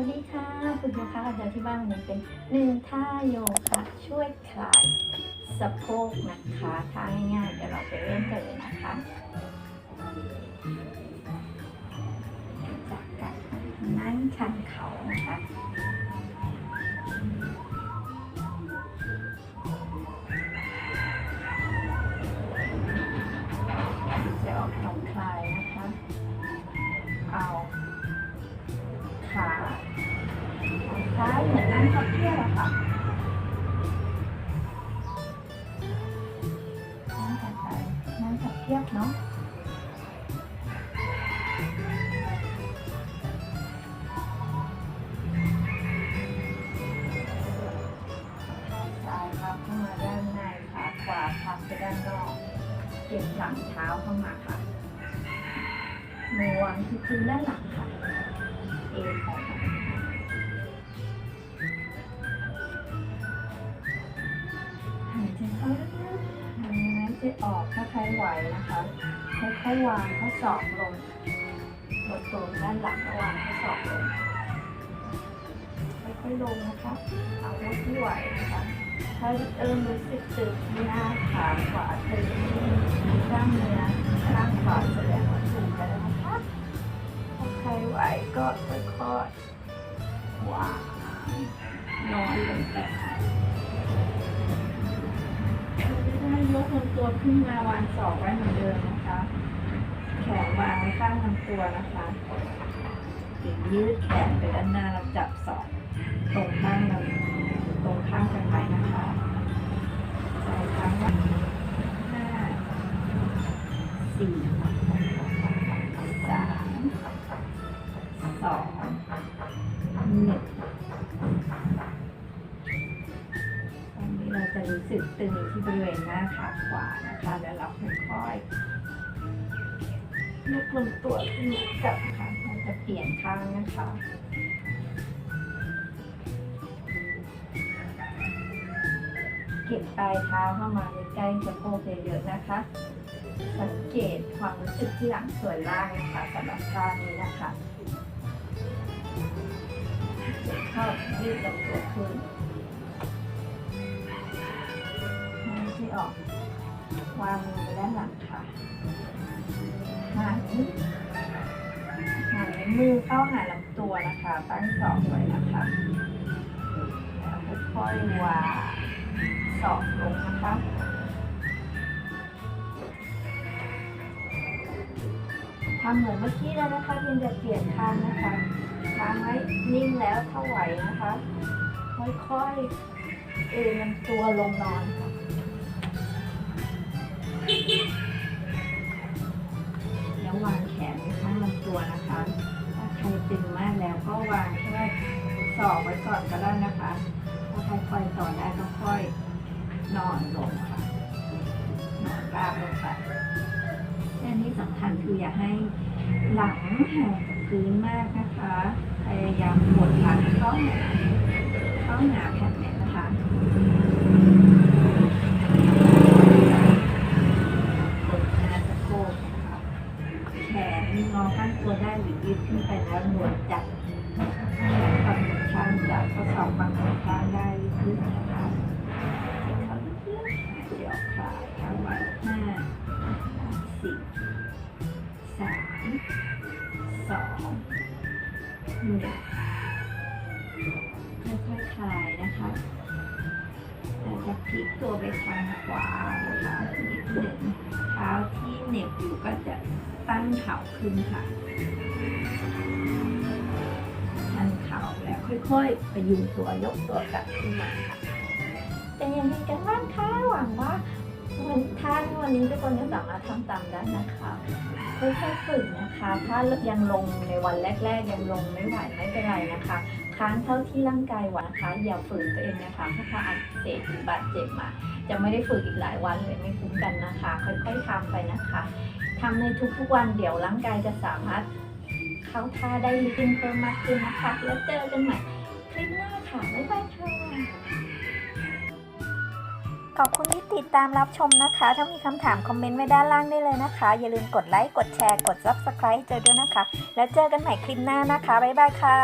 วัสดีค่ะคุณโยคะอาจารย์ที่บ้านวันนี้เป็นหนึ่งท่าโยคะช่วยคลายสะโพกนะคะท่าง่ายๆเดี๋ยวเราไปเริ่มกันเลยนะคะจากการนั่งชันเขานะคะ นนั่งพับเพียบอะค่ะนั่งขาซ้ายนั่งพับเพียบเนาะขาซ้ายพับเข้ามาด้านในขาขวาพับไปด้านนอก เก็บหลังเท้าเข้ามาค่ะมือวางที่พื้นด้านหลังค่ะ เอ็นไปค่ะ ออกถ้าใครไหวนะคะค่อยๆวางข้อศอกลงลดตัวด้านหลังระวางข้อศอกลงค่อยๆลงนะคะเอาเท่ที่ไหวนะคะถ้าเริ่มรู้สึกตึงที่หน้าขาขวาตึงกล้ามเนื้อข้างขวาแสดงว่าตึงไปแล้วนะคะถ้าใครไหวก็ค่อยๆวางนอนลงไป ได้ยกลำตัวขึ้นมาวางศอกไว้เหมือนเดิมนะคะ แขนวางไว้ข้างลำตัวนะคะถึงยืดแขนไปด้านหน้าแล้วจับศอกตรงข้างลำตรงข้างกันไปนะคะใจครั้งละห้าสี่สามสองหนึ่งต จะรู้สึกตึงที่บริเวณหน้าขาขวานะคะ แล้วเราค่อยๆลุกลงตัวขึ้นมากับค่ะเราจะเปลี่ยนข้างนะคะเก็บปลายเท้าเข้ามาใกล้สะโพกเยอะๆนะคะ สังเกตความรู้สึกที่หลังส่วนล่างนะคะสำหรับท่านี้นะคะเข้ายืดลำตัวขึ้น ออกวางมือไปด้านหลังค่ะหันหันมือเข้าหาลำตัวนะคะตั้งศอกไว้นะคะแล้วค่อยๆวางศอกลงนะคะทำเหมือนเมื่อกี้แล้วนะคะเพียงแต่เปลี่ยนทางนะคะทางไว้นิ่งแล้วเท่าไหวนะคะ ค่อยๆเอ็นตัวลงนอนค่ะ แล้ววางแขนไว้ข้างลำตัวนะคะ ถ้าใครตึงมากแล้วก็วางแค่ศอกไว้ก่อนก็ได้นะคะ ถ้าใครคอยต่อได้ก็ค่อยนอนลงค่ะ นอนราบลงไปและที่สำคัญคืออย่าให้หลังห่างจากพื้นมากนะคะ พยายามกดหลังเข้าหาเข้าหาแผ่ แล้วหนวดจับแขนฝั่งข้างจับข้อศอกฝั่งข้างได้ยืดนะคะเขาเดี๋ยวขาข้างไว้ห้าสี่สามสองหนึ่งค่อยๆคลายนะคะเราจะพลิกตัวไปทางขวานะคะนิดหนึ่งเท้าที่เหน็บอยู่ก็จะตั้งเข่าขึ้นค่ะ ค่อยๆไปยุงตัวยกตัวกลับขึ้นมาค่ะเป็นยังไงกันบ้างคะหวังว่าวันท่านวันนี้ทุกคนจะสามารถทำตามได้นะคะค่อยๆฝึกนะคะ ถ้ายังลงในวันแรก ๆ ยังลงไม่ไหวไม่เป็นไรนะคะ ค้างเท่าที่ร่างกายไหวนะคะ อย่าฝืนตัวเองนะคะเพราะถ้าอักเสบหรือบาดเจ็บมาจะไม่ได้ฝึกอีกหลายวันเลยไม่คุ้มกันนะคะ ค่อยๆทำไปนะคะทำในทุกๆวันเดี๋ยวร่างกายจะสามารถ เขาทาได้ลึกขึ้นเพิ่มมากขึ้นนะคะ แล้วเจอกันใหม่คลิปหน้าค่ะ บ๊ายบายค่ะขอบคุณที่ติดตามรับชมนะคะ ถ้ามีคำถามคอมเมนต์ไว้ด้านล่างได้เลยนะคะ อย่าลืมกดไลค์ กดแชร์ กด Subscribe เจอด้วยนะคะ แล้วเจอกันใหม่คลิปหน้านะคะ บ๊ายบายค่ะ